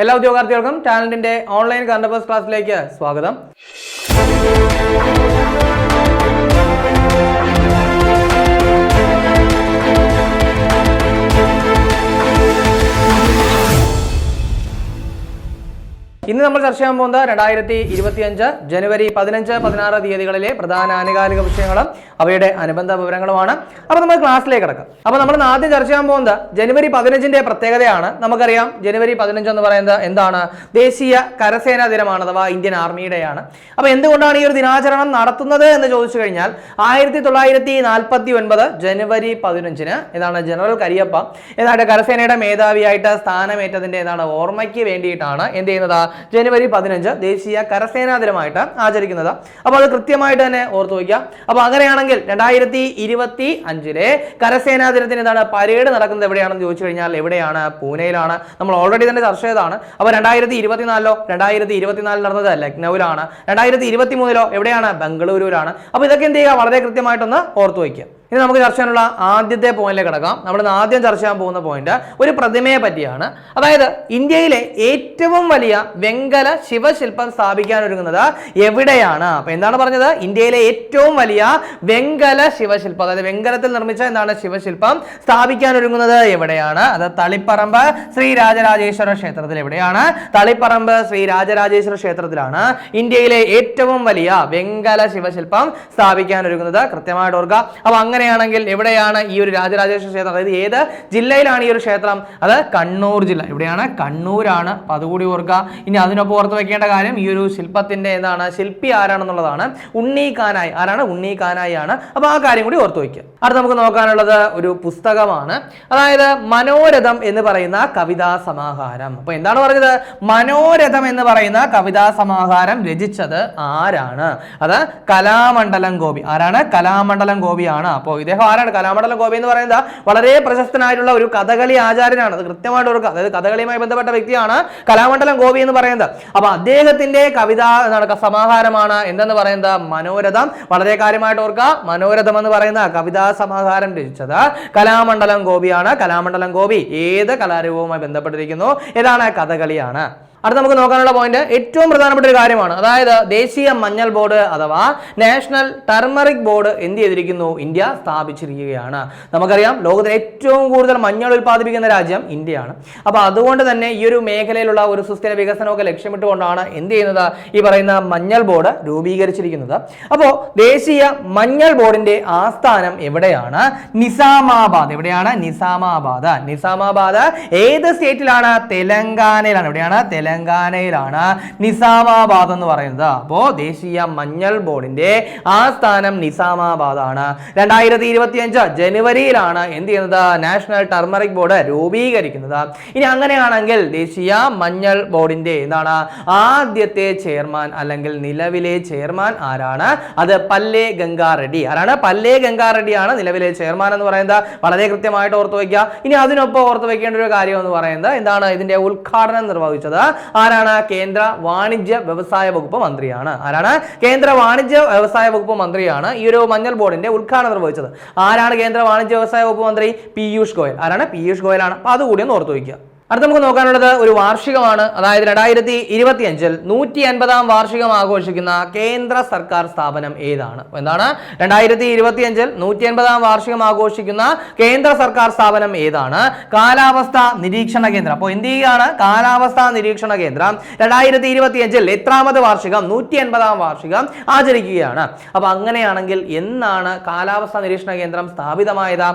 എല്ലാ ഉദ്യോഗാർത്ഥികൾക്കും ടാലന്റിന്റെ online current ക്ലാസ്സിലേക്ക് സ്വാഗതം. ഇന്ന് നമ്മൾ ചർച്ച ചെയ്യാൻ പോകുന്നത് രണ്ടായിരത്തി ഇരുപത്തിയഞ്ച് ജനുവരി പതിനഞ്ച് പതിനാറ് തീയതികളിലെ പ്രധാന ആനുകാലിക വിഷയങ്ങളും അവയുടെ അനുബന്ധ വിവരങ്ങളുമാണ്. അപ്പോൾ നമ്മൾ ക്ലാസ്സിലേക്ക് കിടക്കാം. അപ്പോൾ നമ്മൾ ആദ്യം ചർച്ച ചെയ്യാൻ പോകുന്നത് ജനുവരി പതിനഞ്ചിന്റെ പ്രത്യേകതയാണ്. നമുക്കറിയാം ജനുവരി പതിനഞ്ച് എന്ന് പറയുന്നത് എന്താണ്? ദേശീയ കരസേനാ ദിനമാണ് അഥവാ ഇന്ത്യൻ ആർമിയുടെയാണ്. അപ്പോൾ എന്തുകൊണ്ടാണ് ഈ ഒരു ദിനാചരണം നടത്തുന്നത് എന്ന് ചോദിച്ചു കഴിഞ്ഞാൽ ആയിരത്തി തൊള്ളായിരത്തി നാൽപ്പത്തി ഒൻപത് ജനുവരി പതിനഞ്ചിന് ഏതാണ് ജനറൽ കരിയപ്പ. ഏതാണ്ട് കരസേനയുടെ മേധാവിയായിട്ട് സ്ഥാനമേറ്റതിന്റെ ഏതാണ് ഓർമ്മയ്ക്ക് വേണ്ടിയിട്ടാണ് എന്ത് ചെയ്യുന്നത്? ജനുവരി പതിനഞ്ച് ദേശീയ കരസേനാ ദിനമായിട്ട് ആചരിക്കുന്നത്. അപ്പോൾ അത് കൃത്യമായിട്ട് തന്നെ ഓർത്തു വയ്ക്കുക. അപ്പോൾ അങ്ങനെയാണെങ്കിൽ രണ്ടായിരത്തി ഇരുപത്തി അഞ്ചിലെ കരസേനാ ദിനത്തിന് എന്താണ് പരേഡ് നടക്കുന്നത് എവിടെയാണെന്ന് ചോദിച്ചു കഴിഞ്ഞാൽ എവിടെയാണ്? പൂനെയിലാണ്. നമ്മൾ ഓൾറെഡി തന്നെ ചർച്ച ചെയ്തതാണ്. അപ്പോൾ രണ്ടായിരത്തി ഇരുപത്തിനാലിലോ രണ്ടായിരത്തി ഇരുപത്തിനാലിൽ നടന്നത് ലക്നൌവിലാണ്. രണ്ടായിരത്തി ഇരുപത്തി മൂന്നിലോ എവിടെയാണ്? ബംഗളൂരുവിലാണ്. അപ്പോൾ ഇതൊക്കെ എന്ത് ചെയ്യുക? വളരെ കൃത്യമായിട്ടൊന്ന് ഓർത്തു വയ്ക്കുക. ഇനി നമുക്ക് ചർച്ച ചെയ്യാനുള്ള ആദ്യത്തെ പോയിന്റിലേക്ക് കിടക്കാം. നമ്മൾ ആദ്യം ചർച്ച ചെയ്യാൻ പോകുന്ന പോയിന്റ് ഒരു പ്രതിമയെ പറ്റിയാണ്. അതായത് ഇന്ത്യയിലെ ഏറ്റവും വലിയ വെങ്കല ശിവശില്പം സ്ഥാപിക്കാൻ ഒരുങ്ങുന്നത് എവിടെയാണ്? അപ്പൊ എന്താണ് പറഞ്ഞത്? ഇന്ത്യയിലെ ഏറ്റവും വലിയ വെങ്കല ശിവശില്പം അതായത് വെങ്കലത്തിൽ നിർമ്മിച്ച എന്താണ് ശിവശില്പം സ്ഥാപിക്കാൻ ഒരുങ്ങുന്നത്? എവിടെയാണ്? അത് തളിപ്പറമ്പ് ശ്രീ രാജരാജേശ്വര ക്ഷേത്രത്തിൽ എവിടെയാണ്? തളിപ്പറമ്പ് ശ്രീ രാജരാജേശ്വര ക്ഷേത്രത്തിലാണ് ഇന്ത്യയിലെ ഏറ്റവും വലിയ വെങ്കല ശിവശില്പം സ്ഥാപിക്കാൻ ഒരുങ്ങുന്നത്. കൃത്യമായിട്ട് ഓർക്കുക. അപ്പൊ അങ്ങനെയാണെങ്കിൽ എവിടെയാണ് ഈ ഒരു രാജരാജേശ്വര ക്ഷേത്രം? അതായത് ഏത് ജില്ലയിലാണ് ഈ ഒരു ക്ഷേത്രം? അത് കണ്ണൂർ ജില്ല. എവിടെയാണ് കണ്ണൂരാണ്. അപ്പൊ അതുകൂടി ഓർക്കുക. ഇനി അതിനൊപ്പം ഓർത്ത് വെക്കേണ്ട കാര്യം ഈ ഒരു ശില്പത്തിന്റെ ഏതാണ്? ശില്പി ആരാണെന്നുള്ളതാണ്. ഉണ്ണി കാനായി. ആരാണ്? ഉണ്ണി കാനായി ആണ്. അപ്പോൾ ആ കാര്യം കൂടി ഓർത്ത് വയ്ക്കുക അടുത്ത് നമുക്ക് നോക്കാനുള്ളത് ഒരു പുസ്തകമാണ്. അതായത് മനോരഥം എന്ന് പറയുന്ന കവിതാ സമാഹാരം. അപ്പോൾ എന്താണ് പറഞ്ഞത്? മനോരഥം എന്ന് പറയുന്ന കവിതാ സമാഹാരം രചിച്ചത് ആരാണ്? അത് കലാമണ്ഡലം ഗോപി. ആരാണ്? കലാമണ്ഡലം ഗോപിയാണ്. അപ്പോൾ ഇദ്ദേഹം ആരാണ്? കലാമണ്ഡലം ഗോപി എന്ന് പറയുന്നത് വളരെ പ്രശസ്തനായിട്ടുള്ള ഒരു കഥകളി ആചാര്യനാണ്. അത് കൃത്യമായിട്ട് ഒരു അതായത് കഥകളിയുമായി ബന്ധപ്പെട്ട വ്യക്തിയാണ് കലാമണ്ഡലം ഗോപി എന്ന് പറയുന്നത്. അപ്പൊ അദ്ദേഹത്തിന്റെ കവിത എന്താണ് സമാഹാരമാണ് എന്തെന്ന് പറയുന്നത്? മനോരഥം. വളരെ കാര്യമായിട്ട് ഓർക്കുക. മനോരഥം എന്ന് പറയുന്ന കവിതാ സമാഹാരം രചിച്ചത് കലാമണ്ഡലം ഗോപിയാണ്. കലാമണ്ഡലം ഗോപി ഏത് കലാരൂപവുമായി ബന്ധപ്പെട്ടിരിക്കുന്നു? ഏതാണ്? കഥകളിയാണ്. അടുത്ത നമുക്ക് നോക്കാനുള്ള പോയിന്റ് ഏറ്റവും പ്രധാനപ്പെട്ട ഒരു കാര്യമാണ്. അതായത് ദേശീയ മഞ്ഞൾ ബോർഡ് അഥവാ നാഷണൽ ടർമറിക് ബോർഡ് എന്ത് ചെയ്തിരിക്കുന്നു? ഇന്ത്യ സ്ഥാപിച്ചിരിക്കുകയാണ്. നമുക്കറിയാം ലോകത്തിലെ ഏറ്റവും കൂടുതൽ മഞ്ഞൾ ഉൽപ്പാദിപ്പിക്കുന്ന രാജ്യം ഇന്ത്യയാണ്. അപ്പോൾ അതുകൊണ്ട് തന്നെ ഈ ഒരു മേഖലയിലുള്ള ഒരു സുസ്ഥിര വികസനമൊക്കെ ലക്ഷ്യമിട്ടുകൊണ്ടാണ് എന്ത് ചെയ്യുന്നത്? ഈ പറയുന്ന മഞ്ഞൾ ബോർഡ് രൂപീകരിച്ചിരിക്കുന്നത്. അപ്പോൾ ദേശീയ മഞ്ഞൾ ബോർഡിന്റെ ആസ്ഥാനം എവിടെയാണ്? നിസാമാബാദ്. എവിടെയാണ്? നിസാമാബാദ്. നിസാമാബാദ് ഏത് സ്റ്റേറ്റിലാണ്? തെലങ്കാനയിലാണ്. എവിടെയാണ്? തെലങ്കാനയിലാണ് നിസാമാബാദ് എന്ന് പറയുന്നത്. അപ്പോ ദേശീയ മഞ്ഞൾ ബോർഡിന്റെ ആസ്ഥാനം നിസാമാബാദ് ആണ് രണ്ടായിരത്തി ഇരുപത്തി അഞ്ച് ജനുവരിയിലാണ് എന്ത് ചെയ്യുന്നത്? നാഷണൽ ടർമറിക് ബോർഡ് രൂപീകരിക്കുന്നത്. ഇനി അങ്ങനെയാണെങ്കിൽ ദേശീയ മഞ്ഞൾ ബോർഡിന്റെ എന്താണ്? ആദ്യത്തെ ചെയർമാൻ അല്ലെങ്കിൽ നിലവിലെ ചെയർമാൻ ആരാണ്? അത് പല്ലേ ഗംഗാ റെഡ്ഡി ആരാണ്? പല്ലേ ഗംഗാ റെഡ്ഡിയാണ് നിലവിലെ ചെയർമാൻ എന്ന് പറയുന്നത്. വളരെ കൃത്യമായിട്ട് ഓർത്ത് വയ്ക്കുക. ഇനി അതിനൊപ്പം ഓർത്ത് വെക്കേണ്ട ഒരു കാര്യം എന്ന് പറയുന്നത് എന്താണ്? ഇതിന്റെ ഉദ്ഘാടനം നിർവഹിച്ചത് ആരാണ്? കേന്ദ്ര വാണിജ്യ വ്യവസായ വകുപ്പ് മന്ത്രിയാണ്. ആരാണ്? കേന്ദ്ര വാണിജ്യ വ്യവസായ വകുപ്പ് മന്ത്രിയാണ് ഈ ഒരു മഞ്ഞൾ ബോർഡിന്റെ ഉദ്ഘാടനം നിർവഹിച്ചത്. ആരാണ് കേന്ദ്ര വാണിജ്യ വ്യവസായ വകുപ്പ് മന്ത്രി? പീയൂഷ് ഗോയൽ. ആരാണ്? പീയൂഷ് ഗോയലാണ്. അപ്പൊ അതുകൂടി ഒന്ന് ഓർത്തു വയ്ക്കുക. അടുത്ത നമുക്ക് നോക്കാനുള്ളത് ഒരു വാർഷികമാണ്. അതായത് രണ്ടായിരത്തി ഇരുപത്തി അഞ്ചിൽ നൂറ്റി അൻപതാം വാർഷികം ആഘോഷിക്കുന്ന കേന്ദ്ര സർക്കാർ സ്ഥാപനം ഏതാണ്? എന്താണ്? രണ്ടായിരത്തി ഇരുപത്തി അഞ്ചിൽ നൂറ്റി അൻപതാം വാർഷികം ആഘോഷിക്കുന്ന കേന്ദ്ര സർക്കാർ സ്ഥാപനം ഏതാണ്? കാലാവസ്ഥ നിരീക്ഷണ കേന്ദ്രം. അപ്പോൾ എന്ത് ചെയ്യുകയാണ്? കാലാവസ്ഥ നിരീക്ഷണ കേന്ദ്രം രണ്ടായിരത്തി ഇരുപത്തി അഞ്ചിൽ എത്രാമത് വാർഷികം? നൂറ്റി അൻപതാം വാർഷികം ആചരിക്കുകയാണ്. അപ്പൊ അങ്ങനെയാണെങ്കിൽ എന്നാണ് കാലാവസ്ഥ നിരീക്ഷണ കേന്ദ്രം സ്ഥാപിതമായത്?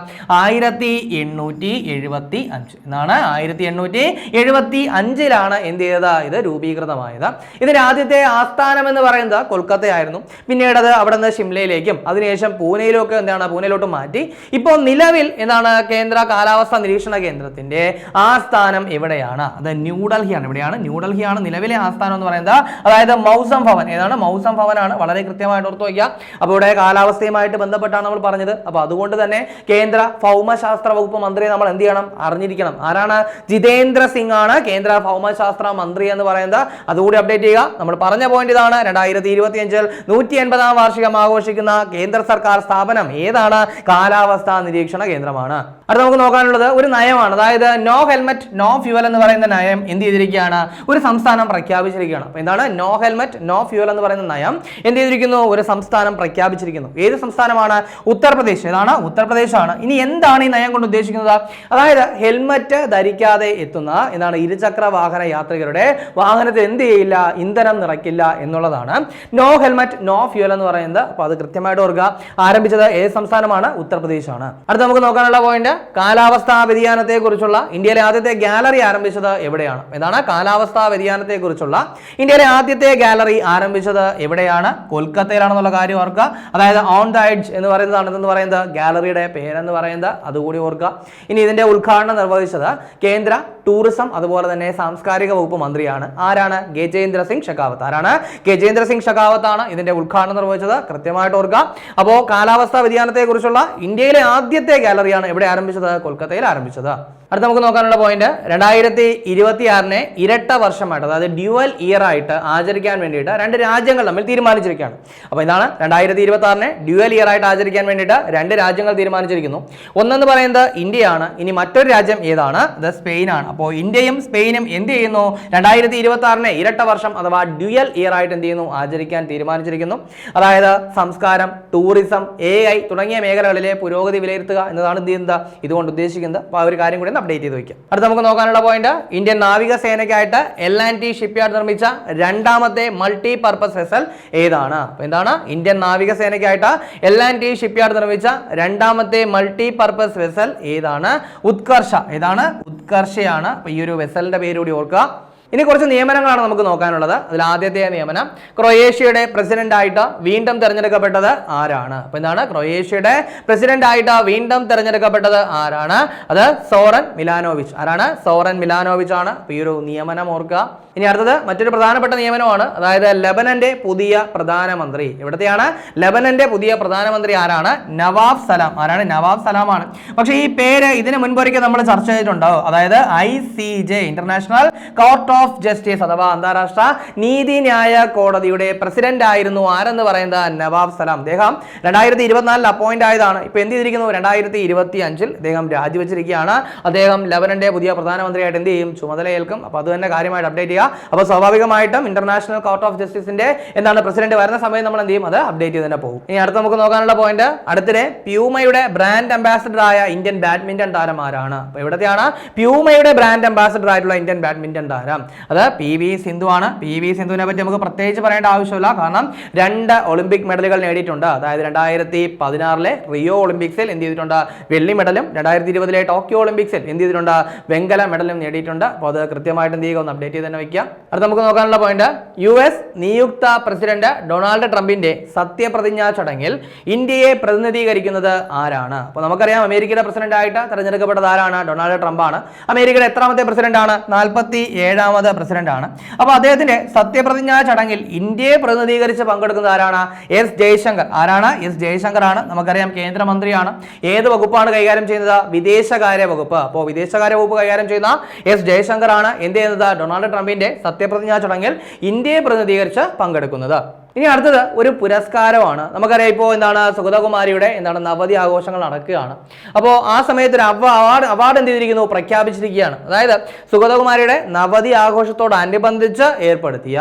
ആയിരത്തി എണ്ണൂറ്റി എഴുപത്തി അഞ്ച് എന്നാണ് ആയിരത്തി എണ്ണൂറ്റി എഴുപത്തി അഞ്ചിലാണ് എന്ത് ചെയ്തത്? ഇത് രൂപീകൃതമായത്. ഇതിന്റെ ആദ്യത്തെ ആസ്ഥാനം എന്ന് പറയുന്നത് കൊൽക്കത്തയായിരുന്നു. പിന്നീട് അത് അവിടെ നിന്ന് ഷിംലയിലേക്കും അതിനുശേഷം പൂനെയിലും ഒക്കെ എന്താണ് പൂനെയിലോട്ട് മാറ്റി. ഇപ്പോൾ നിലവിൽ എന്താണ് കേന്ദ്ര കാലാവസ്ഥ നിരീക്ഷണ കേന്ദ്രത്തിന്റെ ആസ്ഥാനം എവിടെയാണ്? അത് ന്യൂഡൽഹിയാണ് എവിടെയാണ്? ന്യൂഡൽഹിയാണ് നിലവിലെ ആസ്ഥാനം എന്ന് പറയുന്നത്. അതായത് മൗസം ഭവൻ. ഏതാണ്? മൗസം ഭവനാണ്. വളരെ കൃത്യമായിട്ട് ഓർത്ത് വയ്ക്കുക. അപ്പോൾ ഇവിടെ കാലാവസ്ഥയുമായിട്ട് ബന്ധപ്പെട്ടാണ് നമ്മൾ പറഞ്ഞത്. അപ്പോൾ അതുകൊണ്ട് തന്നെ കേന്ദ്ര ഭൗമശാസ്ത്ര വകുപ്പ് മന്ത്രിയെ നമ്മൾ എന്ത് ചെയ്യണം? അറിഞ്ഞിരിക്കണം. ആരാണ്? ജിതേന്ദ്ര സിംഗ് ആണ് കേന്ദ്ര ഭൗമശാസ്ത്ര മന്ത്രി എന്ന് പറയുന്നത്. അതുകൂടി അപ്ഡേറ്റ് ചെയ്യുക. നമ്മൾ പറഞ്ഞ പോയിന്റ് ഇതാണ്. രണ്ടായിരത്തി ഇരുപത്തി അഞ്ചിൽ നൂറ്റി എൺപതാം വാർഷികം ആഘോഷിക്കുന്ന കേന്ദ്ര സർക്കാർ സ്ഥാപനം ഏതാണ്? കാലാവസ്ഥാ നിരീക്ഷണ കേന്ദ്രമാണ്. അടുത്ത നമുക്ക് നോക്കാനുള്ളത് ഒരു നയമാണ്. അതായത് നോ ഹെൽമെറ്റ് നോ ഫ്യൂവൽ എന്ന് പറയുന്ന നയം എന്ത് ചെയ്തിരിക്കുകയാണ്? ഒരു സംസ്ഥാനം പ്രഖ്യാപിച്ചിരിക്കുകയാണ്. അപ്പൊ എന്താണ്? നോ ഹെൽമെറ്റ് നോ ഫ്യൂവൽ എന്ന് പറയുന്ന നയം എന്ത് ചെയ്തിരിക്കുന്നു? ഒരു സംസ്ഥാനം പ്രഖ്യാപിച്ചിരിക്കുന്നു. ഏത് സംസ്ഥാനമാണ്? ഉത്തർപ്രദേശ്. ഏതാണ്? ഉത്തർപ്രദേശാണ്. ഇനി എന്താണ് ഈ നയം കൊണ്ട് ഉദ്ദേശിക്കുന്നത്? അതായത് ഹെൽമറ്റ് ധരിക്കാതെ എത്തുന്ന എന്താണ് ഇരുചക്ര വാഹന യാത്രികരുടെ വാഹനത്തിൽ എന്ത് ചെയ്യില്ല ഇന്ധനം നിറയ്ക്കില്ല എന്നുള്ളതാണ്. നോ ഹെൽമറ്റ് നോ ഫ്യൂൽ എന്ന് പറയുന്നത്. അപ്പോൾ അത് കൃത്യമായിട്ട് ഓർക്കുക. ആരംഭിച്ചത് ഏത് സംസ്ഥാനമാണ്? ഉത്തർപ്രദേശ് ആണ് അടുത്ത നമുക്ക് നോക്കാനുള്ള പോയിന്റ് കാലാവസ്ഥാ വ്യതിയാനത്തെ കുറിച്ചുള്ള ഇന്ത്യയിലെ ആദ്യത്തെ ഗാലറി ആരംഭിച്ചത് എവിടെയാണ്? ഇതാണ് കാലാവസ്ഥാ വ്യതിയാനത്തെ കുറിച്ചുള്ള ഇന്ത്യയിലെ ആദ്യത്തെ ഗാലറി ആരംഭിച്ചത് എവിടെയാണ്? കൊൽക്കത്തയിലാണെന്നുള്ള കാര്യം ഓർക്കുക. അതായത് ഓൺ ദ എഡ്ജ് എന്ന് പറയുന്നതാണ് എന്ന് പറയുന്നത്. ഗാലറിയുടെ പേരെന്ന് പറയുന്നത്. അതുകൂടി ഓർക്കുക. ഇനി ഇതിന്റെ ഉദ്ഘാടനം നിർവഹിച്ചത് കേന്ദ്ര ടൂറിസം അതുപോലെ തന്നെ സാംസ്കാരിക വകുപ്പ് മന്ത്രിയാണ്. ആരാണ്? ഗജേന്ദ്ര സിംഗ് ഷെഖാവത്ത്. ആരാണ്? ഗജേന്ദ്ര സിംഗ് ഷെഖാവത്ത് ആണ് ഇതിന്റെ ഉദ്ഘാടനം നിർവഹിച്ചത്. കൃത്യമായിട്ട് ഓർക്കുക. അപ്പോൾ കാലാവസ്ഥാ വ്യതിയാനത്തെ കുറിച്ചുള്ള ഇന്ത്യയിലെ ആദ്യത്തെ ഗാലറിയാണ് എവിടെ ആരംഭിച്ചത് കൊൽക്കത്തയിൽ ആരംഭിച്ചത്. അടുത്ത നമുക്ക് നോക്കാനുള്ള പോയിന്റ്. രണ്ടായിരത്തി ഇരുപത്തി ആറിനെ ഇരട്ട വർഷമായിട്ട് അതായത് ഡ്യുവൽ ഇയർ ആയിട്ട് ആചരിക്കാൻ വേണ്ടിയിട്ട് രണ്ട് രാജ്യങ്ങൾ തമ്മിൽ തീരുമാനിച്ചിരിക്കുകയാണ്. അപ്പോൾ ഇതാണ് രണ്ടായിരത്തി ഇരുപത്തി ആറിനെ ഡ്യുവൽ ഇയർ ആയിട്ട് ആചരിക്കാൻ വേണ്ടിയിട്ട് രണ്ട് രാജ്യങ്ങൾ തീരുമാനിച്ചിരിക്കുന്നു. ഒന്നെന്ന് പറയുന്നത് ഇന്ത്യയാണ്. ഇനി മറ്റൊരു രാജ്യം ഏതാണ്? അത് സ്പെയിനാണ്. അപ്പോൾ ഇന്ത്യയും സ്പെയിനും എന്ത് ചെയ്യുന്നു? രണ്ടായിരത്തി ഇരുപത്തി ആറിനെ ഇരട്ട വർഷം അഥവാ ഡ്യുവൽ ഇയർ ആയിട്ട് എന്ത് ചെയ്യുന്നു? ആചരിക്കാൻ തീരുമാനിച്ചിരിക്കുന്നു. അതായത് സംസ്കാരം ടൂറിസം എ ഐ തുടങ്ങിയ മേഖലകളിലെ പുരോഗതി വിലയിരുത്തുക എന്നതാണ് എന്ത് ചെയ്യുന്നത്? ഇതുകൊണ്ട് ഉദ്ദേശിക്കുന്നത്. അപ്പോൾ ആ ഒരു കാര്യം കൂടി ഒന്ന് അപ്ഡേറ്റ് ചെയ്ത് വയ്ക്കാം അടുത്ത നമുക്ക് നോക്കാനുള്ള പോയിന്റ് ഇന്ത്യൻ നാവിക സേനയ്ക്കായിട്ട് എൽ ആൻഡ് ടി ഷിപ്പ്യാർഡ് നിർമ്മിച്ച രണ്ടാമത്തെ മൾട്ടി പർപ്പസ് വെസൽ ഏതാണ്? അപ്പോൾ എന്താണ്? ഇന്ത്യൻ നാവിക സേനയ്ക്കായിട്ട് എൽ ആൻഡ് ടി ഷിപ്പ്യാർഡ് നിർമ്മിച്ച രണ്ടാമത്തെ മൾട്ടി പർപ്പസ് വെസൽ ഏതാണ്? ഉത്കർഷ. ഏതാണ്? ഉത്കർഷയാണ് അപ്പോൾ ഈ ഒരു വെസലിന്റെ പേര് കൂടി ഓർക്കുക. ഇനി കുറച്ച് നിയമനങ്ങളാണ് നമുക്ക് നോക്കാനുള്ളത്. അതിൽ ആദ്യത്തെ നിയമനം ക്രൊയേഷ്യയുടെ പ്രസിഡന്റ് ആയിട്ട് വീണ്ടും തെരഞ്ഞെടുക്കപ്പെട്ടത് ആരാണ്? അപ്പൊ എന്താണ് ക്രൊയേഷ്യയുടെ പ്രസിഡന്റ് ആയിട്ട് വീണ്ടും തെരഞ്ഞെടുക്കപ്പെട്ടത് ആരാണ്? അത് സോറൻ മിലാനോവിച്ച്. ആരാണ്? സോറൻ മിലാനോവിച്ച് ആണ്. ഈ ഒരു നിയമനം ഓർക്കുക. ഇനി അടുത്തത് മറ്റൊരു പ്രധാനപ്പെട്ട നിയമനമാണ്. അതായത് ലബനന്റെ പുതിയ പ്രധാനമന്ത്രി. ഇവിടത്തെയാണ് ലബനന്റെ പുതിയ പ്രധാനമന്ത്രി ആരാണ്? നവാബ് സലാം. ആരാണ്? നവാബ് സലാം ആണ് പക്ഷേ ഈ പേര് ഇതിന് മുൻപൊരിക്കൽ നമ്മൾ ചർച്ച ചെയ്തിട്ടുണ്ടോ അതായത് I C J international court of justice അഥവാ അന്താരാഷ്ട്ര നീതിന്യായ കോടതിയുടെ പ്രസിഡന്റ് ആയിരുന്നു ആരെന്ന് പറയുന്നത് നവാബ് സലാം. അദ്ദേഹം രണ്ടായിരത്തി ഇരുപത്തിനാലിൽ അപ്പോയിന്റ് ആയതാണ്. ഇപ്പൊ എന്ത് ചെയ്തിരിക്കുന്നു? രണ്ടായിരത്തി ഇരുപത്തി അഞ്ചിൽ അദ്ദേഹം രാജിവെച്ചിരിക്കുകയാണ്. അദ്ദേഹം ലബനന്റെ പുതിയ പ്രധാനമന്ത്രിയായിട്ട് എന്ത് ചെയ്യും? ചുമതലയേൽക്കും. അപ്പൊ അത് തന്നെ കാര്യമായിട്ട് അപ്ഡേറ്റ് ചെയ്യുക. അപ്പോൾ സ്വാഭാവികമായിട്ടും ഇന്റർനാഷണൽ കോർട്ട് ഓഫ് ജസ്റ്റിസിന്റെ എന്താണ് പ്രസിഡന്റ് വരുന്ന സമയം നമ്മൾ എന്ത് ചെയ്യും? അത് അപ്ഡേറ്റ് ചെയ്ത് തന്നെ പോകും. ഇനി അടുത്ത നമുക്ക് നോക്കാനുള്ള പോയിന്റ് അടുത്തിടെ പ്യൂമയുടെ ബ്രാൻഡ് അംബാസഡർ ആയ ഇന്ത്യൻ ബാഡ്മിന്റൺ താരം ആരാണ് അപ്പോൾ ഇവിടത്തെയാണ് പ്യൂമയുടെ ബ്രാൻഡ് അംബാസഡർ ആയിട്ടുള്ള ഇന്ത്യൻ ബാഡ്മിന്റൺ താരം. അത് പി വി സിന്ധു ആണ് പി വി സിന്ധുവിനെ പറ്റി നമുക്ക് പ്രത്യേകിച്ച് പറയേണ്ട ആവശ്യമില്ല. കാരണം രണ്ട് ഒളിമ്പിക് മെഡലുകൾ നേടിയിട്ടുണ്ട്. അതായത് രണ്ടായിരത്തി പതിനാറിലെ റിയോ ഒളിമ്പിക്സിൽ എന്ത് ചെയ്തിട്ടുണ്ട്? വെള്ളി മെഡലും രണ്ടായിരത്തി ഇരുപതിലെ ടോക്കിയോ ഒളിമ്പിക്സിൽ എന്ത് ചെയ്തിട്ടുണ്ട്? വെങ്കല മെഡലും നേടിയിട്ടുണ്ട്. അപ്പോൾ അത് കൃത്യമായിട്ട് എന്ത് ചെയ്യുക? ഒന്ന് അപ്ഡേറ്റ് ചെയ്ത് തന്നെ വയ്ക്കുക അടുത്ത നമുക്ക് നോക്കാനുള്ള പോയിന്റ് യു എസ് നിയുക്ത പ്രസിഡന്റ് ഡൊണാൾഡ് ട്രംപിന്റെ സത്യപ്രതിജ്ഞാ ചടങ്ങിൽ ഇന്ത്യയെ പ്രതിനിധീകരിക്കുന്നത് ആരാണ്? അപ്പോൾ നമുക്കറിയാം അമേരിക്കയുടെ പ്രസിഡന്റ് ആയിട്ട് തെരഞ്ഞെടുക്കപ്പെട്ടത് ആരാണ്? ഡൊണാൾഡ് ട്രംപ് ആണ് അമേരിക്കയുടെ എത്രാമത്തെ പ്രസിഡന്റ് ആണ് നാൽപ്പത്തി ഏഴാമത് പ്രസിഡന്റ് പ്രസിഡന്റാണ്. അപ്പോൾ അദ്ദേഹത്തിന്റെ സത്യപ്രതിജ്ഞാ ചടങ്ങിൽ ഇന്ത്യയെ പ്രതിനിധീകരിച്ച് പങ്കെടുക്കുന്നത് ആരാണ്? എസ് ജയശങ്കർ. ആരാണ്? എസ് ജയശങ്കർ ആണ് നമുക്കറിയാം കേന്ദ്രമന്ത്രിയാണ്. ഏത് വകുപ്പാണ് കൈകാര്യം ചെയ്യുന്നത്? വിദേശകാര്യ വകുപ്പ്. അപ്പോൾ വിദേശകാര്യ വകുപ്പ് കൈകാര്യം ചെയ്യുന്ന എസ് ജയശങ്കർ ആണ് എന്ത് ചെയ്യുന്നത്? ഡൊണാൾഡ് ട്രംപിന്റെ സത്യപ്രതിജ്ഞാ ചടങ്ങിൽ ഇന്ത്യയെ പ്രതിനിധീകരിച്ച് പങ്കെടുക്കുന്നത്. ഇനി അടുത്തത് ഒരു പുരസ്കാരമാണ്. നമുക്കറിയാം ഇപ്പോൾ എന്താണ് സുഗതകുമാരിയുടെ എന്താണ് നവതി ആഘോഷങ്ങൾ നടക്കുകയാണ്. അപ്പോൾ ആ സമയത്ത് ഒരു അവാർഡ് അവാർഡ് എന്ത് ചെയ്തിരിക്കുന്നു? പ്രഖ്യാപിച്ചിരിക്കുകയാണ്. അതായത് സുഗതകുമാരിയുടെ നവതി ആഘോഷത്തോടനുബന്ധിച്ച് ഏർപ്പെടുത്തിയ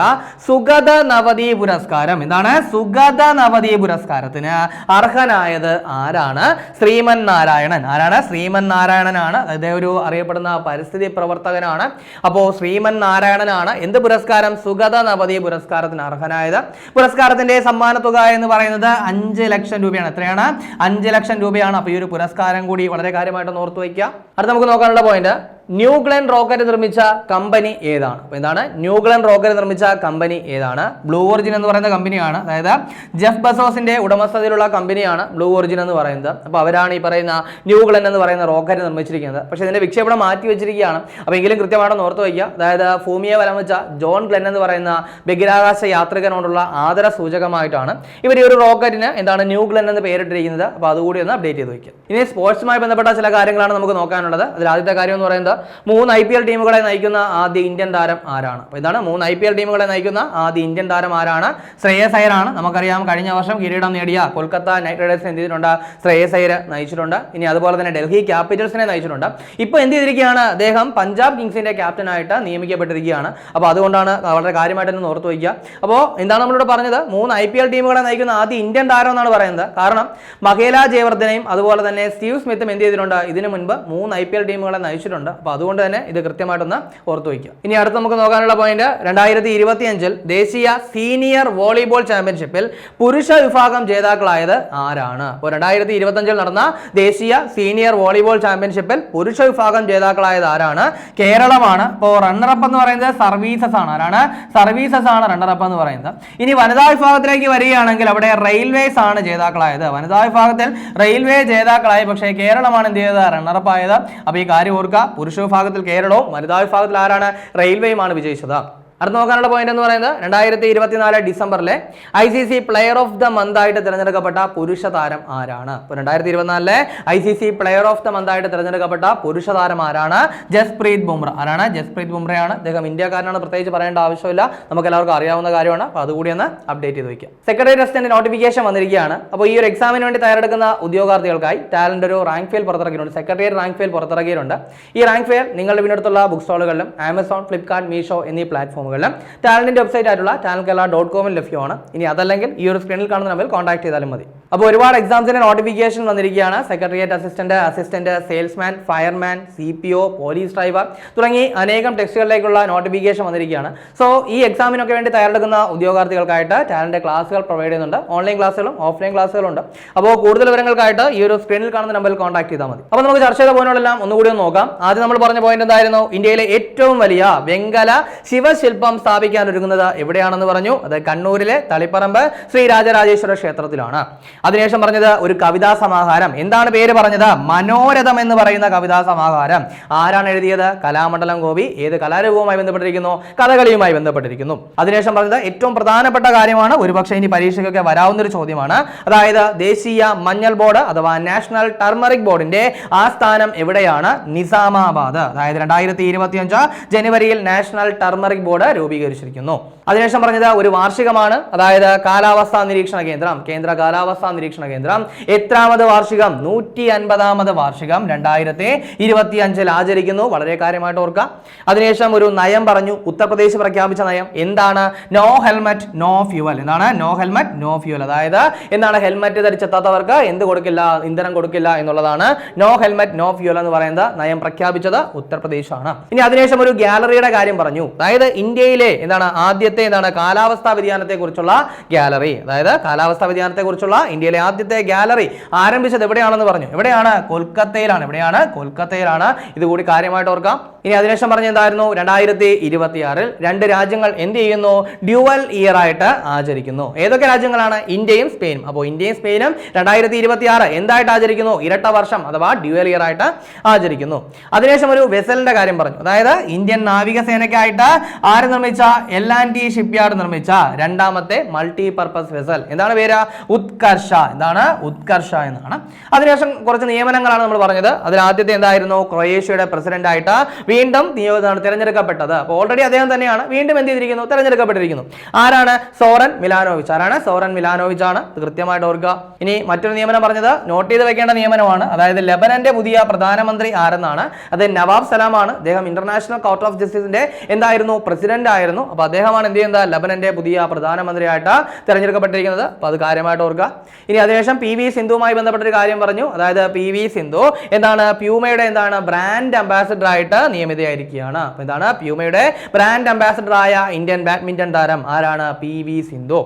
സുഗത നവതി പുരസ്കാരം. എന്താണ്? സുഗത നവതി പുരസ്കാരത്തിന് അർഹനായത് ആരാണ്? ശ്രീമൻ നാരായണൻ. ആരാണ്? ശ്രീമൻ നാരായണനാണ്. അദ്ദേഹം ഒരു അറിയപ്പെടുന്ന പരിസ്ഥിതി പ്രവർത്തകനാണ്. അപ്പോൾ ശ്രീമൻ നാരായണനാണ് എന്ത് പുരസ്കാരം? സുഗത നവതി പുരസ്കാരത്തിന് അർഹനായത്. പുരസ്കാരത്തിന്റെ സമ്മാന തുക എന്ന് പറയുന്നത് അഞ്ച് ലക്ഷം രൂപയാണ്. എത്രയാണ്? അഞ്ച് ലക്ഷം രൂപയാണ്. അപ്പൊ ഈ ഒരു പുരസ്കാരം കൂടി വളരെ കാര്യമായിട്ട് ഓർത്തു വയ്ക്കുക. അടുത്ത നമുക്ക് നോക്കാനുള്ള പോയിന്റ് ന്യൂഗ്ലൻ റോക്കറ്റ് നിർമ്മിച്ച കമ്പനി ഏതാണ്? അപ്പോൾ എന്താണ്? ന്യൂഗ്ലൻ റോക്കറ്റ് നിർമ്മിച്ച കമ്പനി ഏതാണ്? ബ്ലൂ ഒറിജിൻ എന്ന് പറയുന്ന കമ്പനിയാണ് അതായത് ജെഫ് ബസോസിന്റെ ഉടമസ്ഥതയിലുള്ള കമ്പനിയാണ് ബ്ലൂ ഒറിജിൻ എന്ന് പറയുന്നത്. അപ്പോൾ അവരാണ് ഈ പറയുന്ന ന്യൂഗ്ലൻ എന്ന് പറയുന്ന റോക്കറ്റ് നിർമ്മിച്ചിരിക്കുന്നത്. പക്ഷേ ഇതിന്റെ വിക്ഷേപണം മാറ്റി വെച്ചിരിക്കുകയാണ്. അപ്പോൾ എങ്കിലും കൃത്യമായിട്ട് ഓർത്ത് വയ്ക്കുക. അതായത് ഭൂമിയെ വലം വെച്ച ജോൺ ഗ്ലെൻ എന്ന് പറയുന്ന ബഹിരാകാശ യാത്രികനോടുള്ള ആദര സൂചകമായിട്ടാണ് ഇവർ ഈ ഒരു റോക്കറ്റിന് എന്താണ് ന്യൂഗ്ലൻ എന്ന് പേരിട്ടിരിക്കുന്നത്. അപ്പോൾ അതുകൂടി ഒന്ന് അപ്ഡേറ്റ് ചെയ്ത് വയ്ക്കുക. ഇനി സ്പോർട്സുമായി ബന്ധപ്പെട്ട ചില കാര്യങ്ങളാണ് നമുക്ക് നോക്കാനുള്ളത്. അതിൽ ആദ്യത്തെ കാര്യം എന്ന് പറയുന്നത് മൂന്ന് ഐ പി എൽ ടീമുകളെ നയിക്കുന്ന ആദ്യ ഇന്ത്യൻ താരം ആരാണ്? അപ്പോൾ ഇതാണ് മൂന്ന് ഐ പി എൽ ടീമുകളെ നയിക്കുന്ന ആദ്യ ഇന്ത്യൻ താരം ആരാണ്? ശ്രേയസ് അയ്യറാണ് നമുക്കറിയാം കഴിഞ്ഞ വർഷം കിരീടം നേടിയ കൊൽക്കത്ത നൈറ്റ് റൈഡേഴ്സിനെ എന്ത് ചെയ്തിട്ടുണ്ട്? ശ്രേയസ് അയ്യർ നയിച്ചിട്ടുണ്ട്. ഇനി അതുപോലെ തന്നെ ഡൽഹി ക്യാപിറ്റൽസിനെ നയിച്ചിട്ടുണ്ട്. ഇപ്പോൾ എന്ത് ചെയ്തിരിക്കുകയാണ്? അദ്ദേഹം പഞ്ചാബ് കിങ്സിന്റെ ക്യാപ്റ്റനായിട്ട് നിയമിക്കപ്പെട്ടിരിക്കുകയാണ്. അപ്പോൾ അതുകൊണ്ടാണ് വളരെ കാര്യമായിട്ട് ഒന്ന് ഓർത്ത് വയ്ക്കുക. അപ്പോൾ എന്താണ് നമ്മളിവിടെ പറഞ്ഞത്? മൂന്ന് ഐ പി എൽ ടീമുകളെ നയിക്കുന്ന ആദ്യ ഇന്ത്യൻ താരം എന്നാണ് പറയുന്നത്. കാരണം മഹേല ജയവർദ്ധനയും അതുപോലെ തന്നെ സ്റ്റീവ് സ്മിത്തും എന്ത് ചെയ്തിട്ടുണ്ട്? ഇതിനു മുൻപ് മൂന്ന് ഐ പി എൽ ടീമുകളെ നയിച്ചിട്ടുണ്ട്. അപ്പോൾ അതുകൊണ്ട് തന്നെ ഇത് കൃത്യമായിട്ടൊന്ന് ഓർത്തു വയ്ക്കുക. ഇനി അടുത്ത് നമുക്ക് നോക്കാനുള്ള പോയിന്റ് രണ്ടായിരത്തി ഇരുപത്തിയഞ്ചിൽ ദേശീയ സീനിയർ വോളിബോൾ ചാമ്പ്യൻഷിപ്പിൽ പുരുഷ വിഭാഗം ജേതാക്കളായത് ആരാണ്? അപ്പോൾ രണ്ടായിരത്തി ഇരുപത്തഞ്ചിൽ നടന്ന ദേശീയ സീനിയർ വോളിബോൾ ചാമ്പ്യൻഷിപ്പിൽ പുരുഷ വിഭാഗം ജേതാക്കളായത് ആരാണ്? കേരളമാണ്. ഇപ്പോൾ റണ്ണറപ്പ് എന്ന് പറയുന്നത് സർവീസസ് ആണ്. ആരാണ്? സർവീസസ് ആണ് റണ്ണറപ്പ് എന്ന് പറയുന്നത്. ഇനി വനിതാ വിഭാഗത്തിലേക്ക് വരികയാണെങ്കിൽ അവിടെ റെയിൽവേസ് ആണ് ജേതാക്കളായത്. വനിതാ വിഭാഗത്തിൽ റെയിൽവേ ജേതാക്കളായി. പക്ഷേ കേരളമാണ് എന്ത് ചെയ്തത്? റണ്ണറപ്പ് ആയത്. അപ്പോൾ ഈ കാര്യം ഓർക്കുക. പുരുഷ വിഭാഗത്തിൽ കേരളവും വനിതാ വിഭാഗത്തിൽ ആരാണ്? റെയിൽവേയുമാണ് വിജയിച്ചത്. അടുത്ത് നോക്കാനുള്ള പോയിന്റ് എന്ന് പറയുന്നത് രണ്ടായിരത്തി ഇരുപത്തിനാല് ഡിസംബറിലെ I C C player of the month ആയിട്ട് തിരഞ്ഞെടുക്കപ്പെട്ട പുരുഷ താരം ആരാണ്? രണ്ടായിരത്തി ഇരുപത്തിനാലിലെ I C C player of the month ആയിട്ട് തിരഞ്ഞെടുക്കപ്പെട്ട പുരുഷ താരം ആരാണ്? ജസ്പ്രീത് ബുംറ. ആരാണ്? ജസ്പ്രീത് ബുംറയാണ്. അദ്ദേഹം ഇന്ത്യക്കാരനാണ്. പ്രത്യേകിച്ച് പറയേണ്ട ആവശ്യമില്ല. നമുക്ക് എല്ലാവർക്കും അറിയാവുന്ന കാര്യമാണ്. അപ്പോൾ അതുകൂടി ഒന്ന് അപ്ഡേറ്റ് ചെയ്ത് വയ്ക്കുക സെക്രട്ടറി അസിസ്റ്റന്റ് നോട്ടിഫിക്കേഷൻ വന്നിരിക്കുകയാണ്. അപ്പോൾ ഈ ഒരു എക്സാമിന് വേണ്ടി തയ്യാറെടുക്കുന്ന ഉദ്യോഗാർത്ഥികൾക്കായി ടാലന്റ് ഒരു റാങ്ക് ഫെയിൽ പുറത്തിറക്കിയിട്ടുണ്ട്. സെക്രട്ടറി റാങ്ക് ഫെയിൽ പുറത്തിറക്കിയിട്ടുണ്ട്. ഈ റാങ്ക് ഫെയിൽ നിങ്ങളുടെ വീടിനടുത്തുള്ള ബുക്ക് സ്റ്റോളുകളിലും ആമസോൺ ഫ്ലിപ്കാർട്ട് മീഷോ എന്നീ പ്ലാറ്റ്ഫോമുകളിലും ടാലന്റിന്റെ വെബ്സൈറ്റ് ആയിട്ടുള്ള ടാലൻ കേരള ഡോട്ട് കോമിൽ ലഭ്യമാണ്. ഇനി അതല്ലെങ്കിൽ ഈ ഒരു സ്ക്രീനിൽ കാണുന്ന നമ്പറിൽ കോൺടാക്ട് ചെയ്താലും മതി. അപ്പോൾ ഒരുപാട് എക്സാംസിന്റെ നോട്ടിഫിക്കേഷൻ വന്നിരിക്കുകയാണ്. Secretariat assistant assistant salesman fireman C P O police driver തുടങ്ങി അനേകം ടെക്സ്റ്റുകളിലേക്കുള്ള നോട്ടിഫിക്കേഷൻ വന്നിരിക്കുകയാണ്. സോ ഈ എക്സാമിനൊക്കെ വേണ്ടി തയ്യാറെടുക്കുന്ന ഉദ്യോഗാർത്ഥികൾക്കായിട്ട് ടാലന്റ് ക്ലാസ്സുകൾ പ്രൊവൈഡ് ചെയ്യുന്നുണ്ട്. ഓൺലൈൻ ക്ലാസ്സുകളും ഓഫ്ലൈൻ ക്ലാസ്സുകളും ഉണ്ട്. അപ്പോൾ കൂടുതൽ വിവരങ്ങൾക്കായിട്ട് ഈ ഒരു സ്ക്രീനിൽ കാണുന്ന നമ്പറിൽ കോൺടാക്ട് ചെയ്താൽ മതി. അപ്പോൾ നമുക്ക് ചർച്ച ചെയ്ത പോയിന്റുകളെല്ലാം ഒന്നുകൂടി ഒന്ന് നോക്കാം. ആദ്യം നമ്മൾ പറഞ്ഞ പോയിന്റ് എന്തായിരുന്നു? ഇന്ത്യയിലെ ഏറ്റവും വലിയ വെങ്കല ശിവശില്പം സ്ഥാപിക്കാൻ ഒരുങ്ങുന്നത് എവിടെയാണെന്ന് പറഞ്ഞു. അത് കണ്ണൂരിലെ തളിപ്പറമ്പ് ശ്രീ രാജരാജേശ്വര ക്ഷേത്രത്തിലാണ്. അതിനുശേഷം പറഞ്ഞത് ഒരു കവിതാ സമാഹാരം. എന്താണ് പേര് പറഞ്ഞത്? മനോരഥം എന്ന് പറയുന്ന കവിതാ സമാഹാരം. ആരാണ് എഴുതിയത്? കലാമണ്ഡലം ഗോപി. ഏത് കലാരൂപവുമായി ബന്ധപ്പെട്ടിരിക്കുന്നു? കഥകളിയുമായി ബന്ധപ്പെട്ടിരിക്കുന്നു. അതിനുശേഷം പറഞ്ഞത് ഏറ്റവും പ്രധാനപ്പെട്ട കാര്യമാണ്. ഒരുപക്ഷെ ഇനി പരീക്ഷയ്ക്കൊക്കെ വരാവുന്ന ഒരു ചോദ്യമാണ്. അതായത് ദേശീയ മഞ്ഞൾ ബോർഡ് അഥവാ നാഷണൽ ടർമറിക് ബോർഡിന്റെ ആസ്ഥാനം എവിടെയാണ്? നിസാമാബാദ്. അതായത് രണ്ടായിരത്തി ഇരുപത്തിയഞ്ച് ജനുവരിയിൽ നാഷണൽ ടർമറിക് ബോർഡ് രൂപീകരിച്ചിരിക്കുന്നു. അതിനുശേഷം പറഞ്ഞത് ഒരു വാർഷികമാണ് അതായത് കാലാവസ്ഥാ നിരീക്ഷണ കേന്ദ്രം കേന്ദ്ര കാലാവസ്ഥാ നിരീക്ഷണ കേന്ദ്രം. എത്രാമത് വാർഷികം? നൂറ്റി അൻപതാമത് വാർഷികം. രണ്ടായിരത്തി ഇരുപത്തി അഞ്ചിൽ ആചരിക്കുന്നു. വളരെ കാര്യമായിട്ട് ഓർക്കുക. അതിനുശേഷം ഒരു നയം പറഞ്ഞു. ഉത്തർപ്രദേശ് പ്രഖ്യാപിച്ച നയം എന്താണ്? നോ ഹെൽമറ്റ് നോ ഫ്യൂവൽ എന്താണ്? നോ ഹെൽമറ്റ് നോ ഫ്യൂവൽ അതായത് എന്താണ് ഹെൽമറ്റ് ധരിച്ചെത്താത്തവർക്ക് എന്ത് കൊടുക്കില്ല ഇന്ധനം കൊടുക്കില്ല എന്നുള്ളതാണ്. നോ ഹെൽമറ്റ് നോ ഫ്യൂവൽ എന്ന് പറയുന്നത് നയം പ്രഖ്യാപിച്ചത് ഉത്തർപ്രദേശാണ്. ഇനി അതിനുശേഷം ഒരു ഗാലറിയുടെ കാര്യം പറഞ്ഞു. അതായത് ഇന്ത്യയിലെ എന്താണ് ആദ്യത്തെ എന്താണ് കാലാവസ്ഥാ വ്യതിയാനത്തെ കുറിച്ചുള്ള ഗാലറി. അതായത് കാലാവസ്ഥാ വ്യതിയാനത്തെ കുറിച്ചുള്ള ഇന്ത്യയിലെ ആദ്യത്തെ ഗാലറി ആരംഭിച്ചത് എവിടെയാണെന്ന് പറഞ്ഞു. എവിടെയാണ്? കൊൽക്കത്തയിലാണ്. എവിടെയാണ്? കൊൽക്കത്തയിലാണ്. ഇതുകൂടി കാര്യമായിട്ട് ഓർക്കാം. ഇനി അതിനുശേഷം പറഞ്ഞ എന്തായിരുന്നു? രണ്ടായിരത്തി ഇരുപത്തിയാറിൽ രണ്ട് രാജ്യങ്ങൾ എന്ത് ചെയ്യുന്നു? ഡ്യുവൽ ഇയർ ആയിട്ട് ആചരിക്കുന്നു. ഏതൊക്കെ രാജ്യങ്ങളാണ്? ഇന്ത്യയും സ്പെയിനും. അപ്പോൾ ഇന്ത്യയും സ്പെയിനും രണ്ടായിരത്തി ഇരുപത്തി ആറ് എന്തായിട്ട് ആചരിക്കുന്നു? ഇരട്ട വർഷം അഥവാ ഡ്യുവൽ ഇയർ ആയിട്ട് ആചരിക്കുന്നു. അതിനുശേഷം ഒരു വെസലിന്റെ കാര്യം പറഞ്ഞു. അതായത് ഇന്ത്യൻ നാവികസേനയ്ക്കായിട്ട് ആര് നിർമ്മിച്ച എൽ ആൻഡ് ടി ഷിപ്പ്യാർഡ് നിർമ്മിച്ച രണ്ടാമത്തെ മൾട്ടി പർപ്പസ് വെസൽ എന്താണ് പേര്? ഉത്കർഷ. എന്താണ്? ഉത്കർഷ എന്നാണ്. അതിനുശേഷം കുറച്ച് നിയമനങ്ങളാണ് നമ്മൾ പറഞ്ഞത്. അതിൽ ആദ്യത്തെ എന്തായിരുന്നു? ക്രൊയേഷ്യയുടെ പ്രസിഡന്റ് ആയിട്ട് വീണ്ടും നിയോഗിതാണ് തിരഞ്ഞെടുക്കപ്പെട്ടത്. അപ്പോൾ ഓൾറെഡി അദ്ദേഹം തന്നെയാണ് വീണ്ടും എന്ത് ചെയ്തിരിക്കുന്നു? തിരഞ്ഞെടുക്കപ്പെട്ടിരിക്കുന്നു. ആരാണ്? സോറൻ മിലാനോവിച്ച്. ആരാണ്? സോറൻ മിലാനോവിച്ച് ആണ് കൃത്യമായിട്ട് ഓർക്കുക. ഇനി മറ്റൊരു നിയമനം പറഞ്ഞത് നോട്ട് ചെയ്ത് വെക്കേണ്ട നിയമനമാണ്. അതായത് ലെബനന്റെ പുതിയ പ്രധാനമന്ത്രി ആരെന്നാണ്? അത് നവാബ് സലാമാണ്. അദ്ദേഹം ഇന്റർനാഷണൽ കോർട്ട് ഓഫ് ജസ്റ്റിസിന്റെ എന്തായിരുന്നു? പ്രസിഡന്റ് ആയിരുന്നു. അപ്പോൾ അദ്ദേഹമാണ് എന്ത് എന്താ ലബനന്റെ പുതിയ പ്രധാനമന്ത്രിയായിട്ട് തിരഞ്ഞെടുക്കപ്പെട്ടിരിക്കുന്നത്. അപ്പോൾ അത് കാര്യമായിട്ട് ഓർക്കുക. ഇനി അതിനുശേഷം പി വി സിന്ധുവുമായി ബന്ധപ്പെട്ട ഒരു കാര്യം പറഞ്ഞു. അതായത് പി വി സിന്ധു എന്താണ് പ്യൂമയുടെ എന്താണ് ബ്രാൻഡ് അംബാസിഡർ ആയിട്ട് നിയമിതയായിരിക്കുകയാണ്. അപ്പോൾ എന്താണ് പ്യൂമയുടെ ബ്രാൻഡ് അംബാസിഡർ ആയ ഇന്ത്യൻ ബാഡ്മിന്റൺ താരം ആരാണ്? P V Sindhu.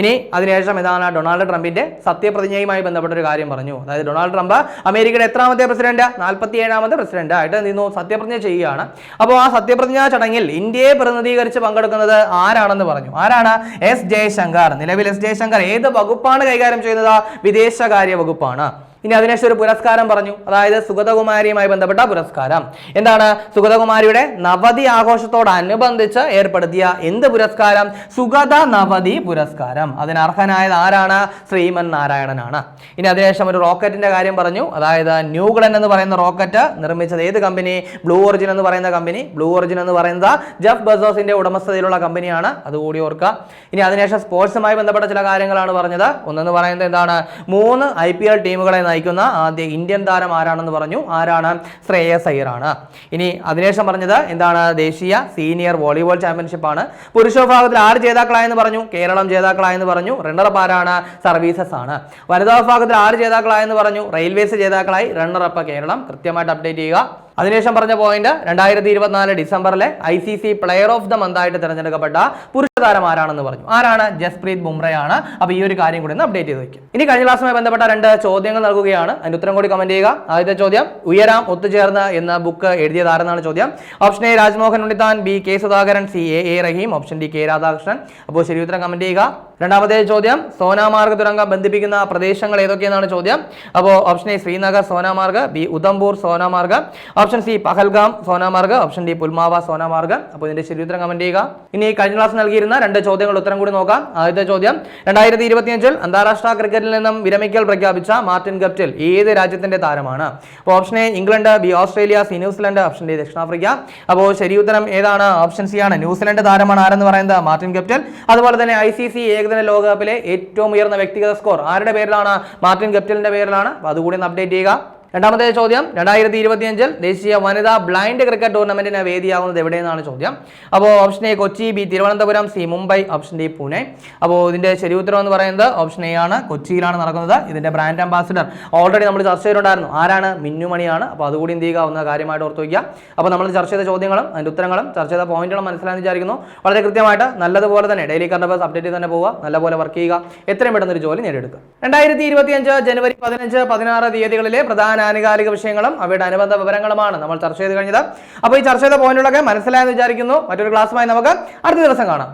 ഇനി അതിനുശേഷം ഇതാണ് ഡൊണാൾഡ് ട്രംപിന്റെ സത്യപ്രതിജ്ഞയുമായി ബന്ധപ്പെട്ട ഒരു കാര്യം പറഞ്ഞു. അതായത് ഡൊണാൾഡ് ട്രംപ് അമേരിക്കയുടെ എത്രാമത്തെ പ്രസിഡന്റ്? നാൽപ്പത്തി ഏഴാമത്തെ പ്രസിഡന്റ് ആയിട്ട് എന്ത് സത്യപ്രതിജ്ഞ ചെയ്യുകയാണ്. അപ്പോൾ ആ സത്യപ്രതിജ്ഞാ ചടങ്ങിൽ ഇന്ത്യയെ പ്രതിനിധീകരിച്ച് പങ്കെടുക്കുന്നത് ആരാണെന്ന് പറഞ്ഞു. ആരാണ്? എസ് ജയശങ്കർ. നിലവിൽ എസ് ജയശങ്കർ ഏത് വകുപ്പാണ് കൈകാര്യം ചെയ്യുന്നത്? വിദേശകാര്യ വകുപ്പാണ്. ഇനി അതിനുശേഷം ഒരു പുരസ്കാരം പറഞ്ഞു. അതായത് സുഗതകുമാരിയുമായി ബന്ധപ്പെട്ട പുരസ്കാരം. എന്താണ്? സുഗതകുമാരിയുടെ നവതി ആഘോഷത്തോടനുബന്ധിച്ച് ഏർപ്പെടുത്തിയ എന്ത് പുരസ്കാരം? സുഗത നവതി പുരസ്കാരം. അതിന് അർഹനായത് ആരാണ്? ശ്രീമൻ നാരായണനാണ്. ഇനി അതിനുശേഷം ഒരു റോക്കറ്റിന്റെ കാര്യം പറഞ്ഞു. അതായത് ന്യൂഗ്ലൻ എന്ന് പറയുന്ന റോക്കറ്റ് നിർമ്മിച്ചത് ഏത് കമ്പനി? ബ്ലൂ ഒറിജിൻ എന്ന് പറയുന്ന കമ്പനി. ബ്ലൂ ഒറിജിൻ എന്ന് പറയുന്നത് ജഫ് ബസോസിന്റെ ഉടമസ്ഥതയിലുള്ള കമ്പനിയാണ്. അതുകൂടി ഓർക്കുക ഇനി അതിനുശേഷം സ്പോർട്സുമായി ബന്ധപ്പെട്ട ചില കാര്യങ്ങളാണ് പറഞ്ഞത്. ഒന്നെന്ന് പറയുന്നത് എന്താണ്? മൂന്ന് ഐ ടീമുകളെ നയിക്കുന്ന ആദ്യ ഇന്ത്യൻ താരം ആരാണെന്ന് പറഞ്ഞു? ആരാണ്? ശ്രേയസ് അയ്യറാണ്. ഇനി അതിനുശേഷം പറഞ്ഞത് എന്താണ്? ദേശീയ സീനിയർ വോളിബോൾ ചാമ്പ്യൻഷിപ്പ് ആണ്. പുരുഷ വിഭാഗത്തിൽ ആറ് ജേതാക്കളായെന്ന് പറഞ്ഞു. കേരളം ജേതാക്കളായെന്ന് പറഞ്ഞു. റണ്ണറപ്പ് ആരാണ്? സർവീസസ് ആണ്. വനിതാ വിഭാഗത്തിൽ ആറ് ജേതാക്കളായെന്ന് പറഞ്ഞു. റെയിൽവേസ് ജേതാക്കളായി. Runner up Keralam. കൃത്യമായിട്ട് അപ്ഡേറ്റ് ചെയ്യുക. അതിനുശേഷം പറഞ്ഞ പോയിന്റ് രണ്ടായിരത്തി ഇരുപത്തിനാല് ഡിസംബറിലെ I C C player of the month ആയിട്ട് തിരഞ്ഞെടുക്കപ്പെട്ട പുരുഷ താരം ആരാണെന്ന് പറഞ്ഞു. ആരാണ്? ജസ്പ്രീത് ബുംറയാണ്. അപ്പൊ ഈ ഒരു കാര്യം കൂടി ഒന്ന് അപ്ഡേറ്റ് ചെയ്ത് വയ്ക്കും ഇനി കഴിഞ്ഞ ക്ലാസ്സുമായി ബന്ധപ്പെട്ട രണ്ട് ചോദ്യങ്ങൾ നൽകുകയാണ്. അതിന്റെ ഉത്തരം കൂടി കമന്റ് ചെയ്യുക. ആദ്യത്തെ ചോദ്യം ഉയരാം ഒത്തുചേർന്ന് എന്ന ബുക്ക് എഴുതിയത് ആരെന്നാണ് ചോദ്യം? Option A Rajmohan Unnithan B K Sudhakaran C A A Rahim option D K Radhakrishnan. അപ്പോൾ ശരി ഉത്തരം കമന്റ് ചെയ്യുക. രണ്ടാമത്തെ ചോദ്യം സോനാമാർഗ് തുരങ്കം ബന്ധിപ്പിക്കുന്ന പ്രദേശങ്ങൾ ഏതൊക്കെയെന്നാണ് ചോദ്യം? അപ്പോൾ option A Srinagar Sonamarg B Udhampur Sonamarg. Option C Pahalgam Sonamarg. Option D Pulwama Sonamarg. അപ്പോൾ ഇതിന്റെ ശരി ഉത്തരം കമന്റ് ചെയ്യുക. ഇനി കഴിഞ്ഞ ക്ലാസ് നൽകിയിരുന്ന രണ്ട് ചോദ്യങ്ങൾ ഉത്തരം കൂടി നോക്കാം. ആദ്യത്തെ ചോദ്യം രണ്ടായിരത്തി ഇരുപത്തിയഞ്ചിൽ അന്താരാഷ്ട്ര ക്രിക്കറ്റിൽ നിന്നും വിരമിക്കൽ പ്രഖ്യാപിച്ച മാർട്ടിൻ ഗപ്റ്റിൽ ഏത് രാജ്യത്തിന്റെ താരമാണ്? അപ്പോൾ option A England B Australia C New Zealand option D ദക്ഷിണാഫ്രിക്ക. അപ്പോൾ ശരി ഉത്തരം ഏതാണ്? ഓപ്ഷൻ സി ആണ്. ന്യൂസിലൻഡ് താരമാണ് ആരെന്ന് പറയുന്നത്? Martin Guptill. അതുപോലെ തന്നെ ഐ സി സി ഏകദിന ലോകകപ്പിലെ ഏറ്റവും ഉയർന്ന വ്യക്തിഗത സ്കോർ. ആരുടെ പേരിലാണ്? മാർട്ടിൻ ഗപ്റ്റലിന്റെ പേരിലാണ്. അപ്പോൾ അതുകൂടി ഒന്ന് അപ്ഡേറ്റ് ചെയ്യുക. രണ്ടാമത്തെ ചോദ്യം രണ്ടായിരത്തി ഇരുപത്തിയഞ്ചിൽ ദേശീയ വനിതാ ബ്ലൈൻഡ് ക്രിക്കറ്റ് ടൂർണമെന്റിന് വേദിയാകുന്നത് എവിടെയെന്നാണ് ചോദ്യം. അപ്പോൾ option A Kochi B Thiruvananthapuram C Mumbai option D Pune. അപ്പോൾ ഇതിന്റെ ശരി ഉത്തരം എന്ന് പറയുന്നത് ഓപ്ഷൻ എ ആണ് കൊച്ചിയിലാണ് നടക്കുന്നത്. ഇതിന്റെ ബ്രാൻഡ് അംബാസിഡർ ഓൾറെഡി നമ്മൾ ചർച്ച ചെയ്തിട്ടുണ്ടായിരുന്നു. ആരാണ്? മിന്നുമണിയാണ്. അപ്പോൾ അതുകൂടി എന്ത് ചെയ്യുക? കാര്യമായിട്ട് ഓർത്ത് വയ്ക്കുക. അപ്പോൾ നമ്മൾ ചർച്ച ചെയ്ത ചോദ്യങ്ങളും അതിന്റെ ഉത്തരങ്ങളും ചർച്ച ചെയ്ത പോയിന്റുകളും മനസ്സിലായെന്ന് വിചാരിക്കുന്നു. വളരെ കൃത്യമായിട്ട് നല്ലതുപോലെ തന്നെ ഡെയിലി കറണ്ട് ബസ് അപ്ഡേറ്റ് തന്നെ പോവുക. നല്ലപോലെ വർക്ക് ചെയ്യുക. എത്രയും പെട്ടെന്ന് ഒരു ജോലി നേടിയെടുക്കുക. രണ്ടായിരത്തി ഇരുപത്തിയഞ്ച് ജനുവരി പതിനഞ്ച് പതിനാറ് തീയതികളിലെ പ്രധാന ആനുകാലിക വിഷയങ്ങളും അവയുടെ അനുബന്ധ വിവരങ്ങളുമാണ് നമ്മൾ ചർച്ച ചെയ്ത് കഴിഞ്ഞത്. അപ്പോൾ ഈ ചർച്ച ചെയ്ത പോയിന്റുകളൊക്കെ മനസ്സിലായെന്ന് വിചാരിക്കുന്നു. മറ്റൊരു ക്ലാസ്സുമായി നമുക്ക് അടുത്ത ദിവസം കാണാം.